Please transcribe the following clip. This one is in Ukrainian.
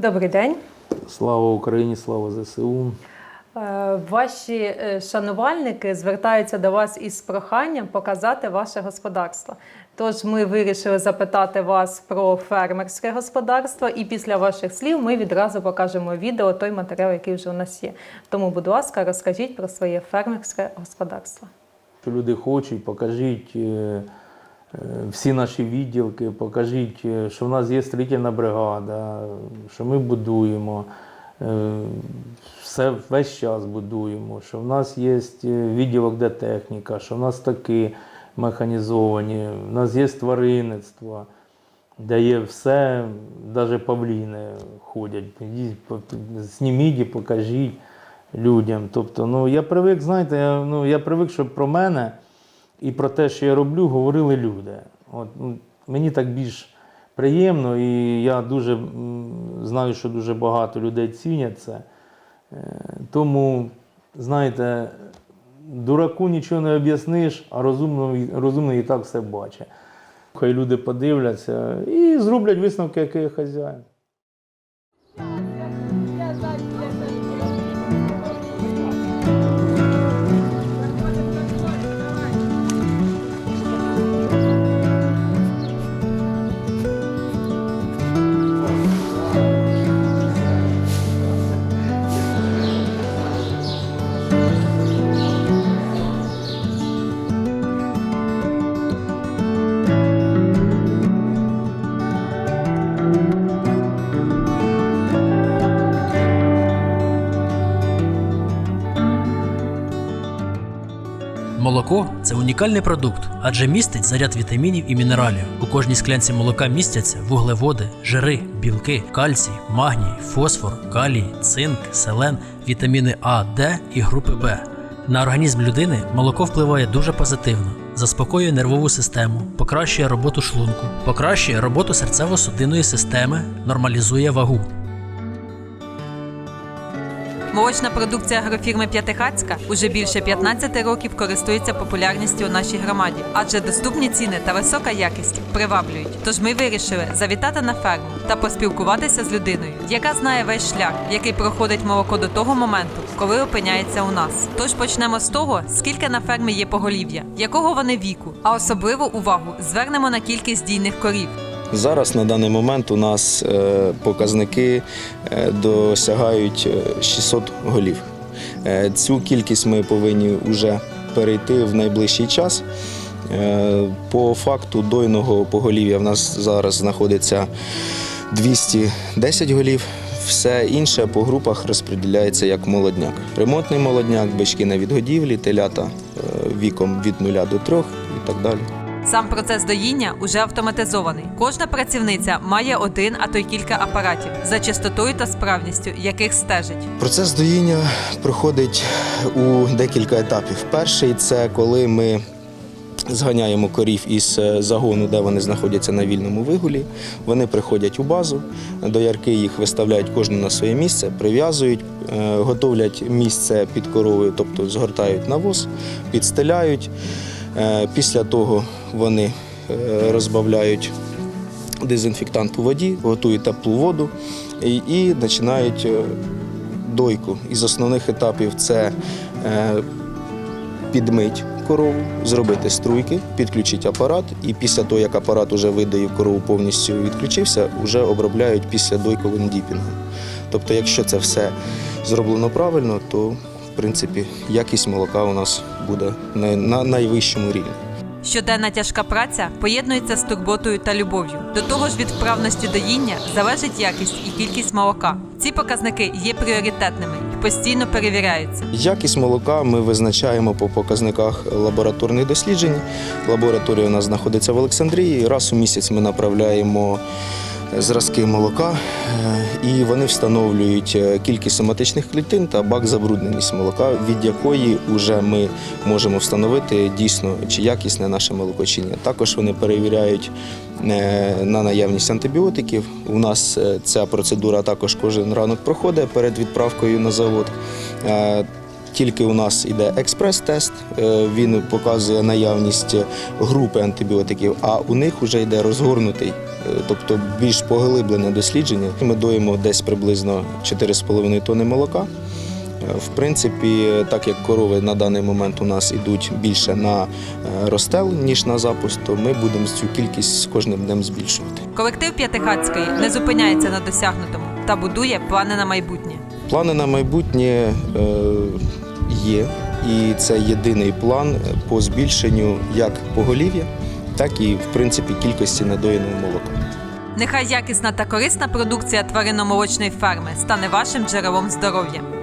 Добрий день. Слава Україні, слава ЗСУ. Е, Ваші е, шанувальники звертаються до вас із проханням показати ваше господарство. Тож ми вирішили запитати вас про фермерське господарство, і після ваших слів ми відразу покажемо відео, той матеріал, який вже у нас є. Тому, будь ласка, розкажіть про своє фермерське господарство. Люди хочуть, покажіть е, всі наші відділки, покажіть, е, що в нас є строїтельна бригада, що ми будуємо, е, все весь час будуємо, що в нас є е, відділок, де техніка, що в нас таки механізовані, в нас є тваринництво, де є все, навіть павліни ходять. Зніміть і покажіть людям. Тобто, ну я привик, знаєте, я, ну, я привик, щоб про мене і про те, що я роблю, говорили люди. От, ну, мені так більш приємно, і я дуже знаю, що дуже багато людей цінять це. Е, Тому, знаєте, дураку нічого не об'ясниш, а розумний, розумний і так все бачить. Хай люди подивляться і зроблять висновки, який я хазяїн. Молоко це унікальний продукт, адже містить заряд вітамінів і мінералів. У кожній склянці молока містяться вуглеводи, жири, білки, кальцій, магній, фосфор, калій, цинк, селен, вітаміни А, Д і групи Б. На організм людини молоко впливає дуже позитивно, заспокоює нервову систему, покращує роботу шлунку, покращує роботу серцево-судинної системи, нормалізує вагу. Молочна продукція агрофірми П'ятихацька уже більше 15 років користується популярністю у нашій громаді, адже доступні ціни та висока якість приваблюють. Тож ми вирішили завітати на ферму та поспілкуватися з людиною, яка знає весь шлях, який проходить молоко до того моменту, коли опиняється у нас. Тож почнемо з того, скільки на фермі є поголів'я, якого вони віку, а особливу увагу звернемо на кількість дійних корів. Зараз на даний момент у нас е, показники е, досягають е, 600 голів. Е, Цю кількість ми повинні вже перейти в найближчий час. По факту дойного поголів'я в нас зараз знаходиться 210 голів. Все інше по групах розподіляється як молодняк. Ремонтний молодняк, бички на відгодівлі, телята віком від 0 до 3 і так далі. Сам процес доїння уже автоматизований. Кожна працівниця має один, а то й кілька апаратів за чистотою та справністю, яких стежить. Процес доїння проходить у декілька етапів. Перший це коли ми зганяємо корів із е, загону, де вони знаходяться на вільному вигулі. Вони приходять у базу, до ярки їх виставляють кожну на своє місце, прив'язують, е, готовлять місце під коровою, тобто згортають навоз, підстеляють. Е, Після того вони е, розбавляють дезінфектант у воді, готують теплу воду і, і починають е, дойку. Із основних етапів це підмить корову, зробити струйки, підключити апарат, і після того, як апарат вже видає корову повністю відключився, вже обробляють після дойковим діпінгом. Тобто, якщо це все зроблено правильно, то принципі якість молока у нас буде на, на найвищому рівні. Щоденна тяжка праця поєднується з турботою та любов'ю. До того ж, від вправності доїння залежить якість і кількість молока. Ці показники є пріоритетними і постійно перевіряються. Якість молока ми визначаємо по показниках лабораторних досліджень. Лабораторія у нас знаходиться в Олександрії. Раз у місяць ми направляємо зразки молока, е, і вони встановлюють е, кількість соматичних клітин та бак забрудненість молока, від якої вже ми можемо встановити дійсно чи якісне наше молоко чи ні. Також вони перевіряють е, на наявність антибіотиків. У нас ця процедура також кожен ранок проходить перед відправкою на завод. Тільки у нас іде експрес-тест, він показує наявність групи антибіотиків, а у них вже йде розгорнутий тобто більш поглиблене дослідження. Ми доїмо десь приблизно 4,5 тонни молока. Е, В принципі, так як корови на даний момент у нас йдуть більше на е, розстел, ніж на запуск, то ми будемо цю кількість з кожним днем збільшувати. Колектив П'ятихатської не зупиняється на досягнутому та будує плани на майбутнє. Плани на майбутнє е, є, і це єдиний план по збільшенню як поголів'я, так і в принципі кількості надоїного молока. Нехай якісна та корисна продукція тваринно-молочної ферми стане вашим джерелом здоров'я.